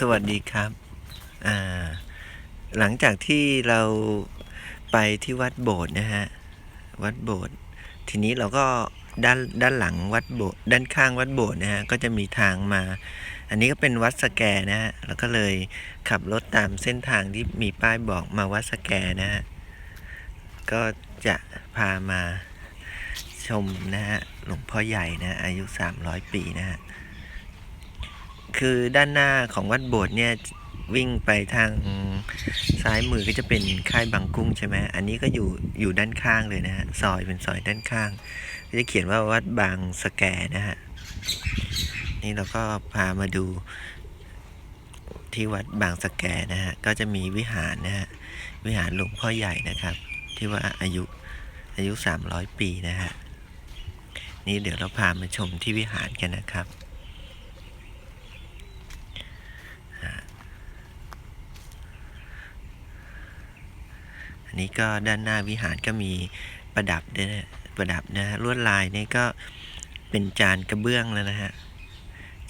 สวัสดีครับ อ่า หลังจากที่เราไปที่วัดโบสถ์นะฮะ วัดโบสถ์ ทีนี้เราก็ด้านด้านหลังวัดโบสถ์ด้านข้างวัดโบสถ์นะฮะ ก็จะมีทางมา อันนี้ก็เป็นวัดสแกนะฮะ แล้วก็เลยขับรถตามเส้นทางที่มีป้ายบอกมาวัดสแกนะฮะ ก็จะพามาชมนะฮะ หลวงพ่อใหญ่นะ อายุ 300 ปีนะฮะ คือด้านหน้าของวัดโบสถ์เนี่ยวิ่งไปทางซ้ายมือก็จะเป็นค่ายบางกุ้งใช่ไหมอันนี้ก็อยู่อยู่ด้านข้างเลยนะฮะซอยเป็นซอยด้านข้างก็จะเขียนว่าวัดบางสแกนะฮะนี่เราก็พามาดูที่วัดบางสแกนะฮะก็จะมีวิหารนะฮะวิหารหลวงพ่อใหญ่นะครับ ที่ว่าอายุอายุ 300 ปีนะฮะนี่เดี๋ยวเราพามาชมที่วิหารกันนะครับ นนี้ก็ด้านหน้าวิหารก็มีประดับด้วยนะประดับนะฮะลวดลายนี่ก็เป็นจานกระเบื้องแล้วนะฮะ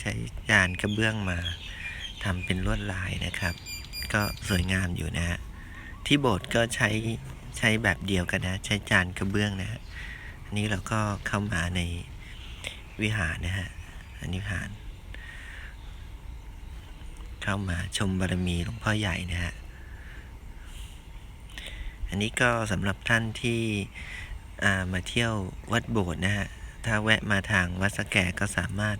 ใช้จานกระเบื้องมาทำเป็นลวดลายนะครับ ก็สวยงามอยู่นะฮะที่โบสถ์ก็ใช้ใช้แบบเดียวกันนะ ใช้จานกระเบื้องนะฮะอันนี้เราก็เข้ามาในวิหารนะฮะอันนี้วิหาร เข้ามาชมบารมีหลวงพ่อใหญ่นะฮะ อันนี้ก็สำหรับท่านที่ามาเที่ยววัดโบสถ์นะฮะ ถ้าแวะมาทางวัดสแกก็สามารถ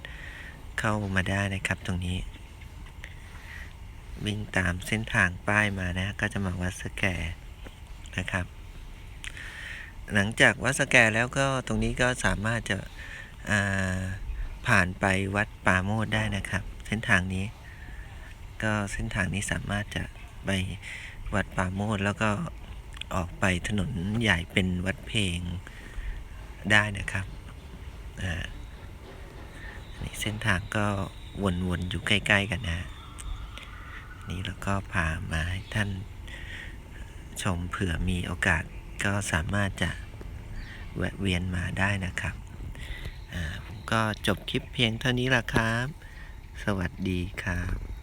เข้ามาได้นะครับตรงนี้ วิ่งตามเส้นทางป้ายมานะ ก็จะมาวัดสแกนะครับ หลังจากวัดสแกแล้วก็ตรงนี้ก็สามารถจะผ่านไปวัดป่าโมดได้นะครับ เส้นทางนี้ ก็เส้นทางนี้สามารถจะไปวัดป่าโมดแล้วก็ ออกไปถนนใหญ่เป็นวัดเพลงได้นะครับอ่านี่เส้นทางก็วนๆอยู่ใกล้ ๆ กันนะนี่แล้วก็พามาให้ท่านชมเผื่อมีโอกาสก็สามารถจะแวะเวียนมาได้นะครับผมก็จบคลิปเพียงเท่านี้ละครับ สวัสดีครับ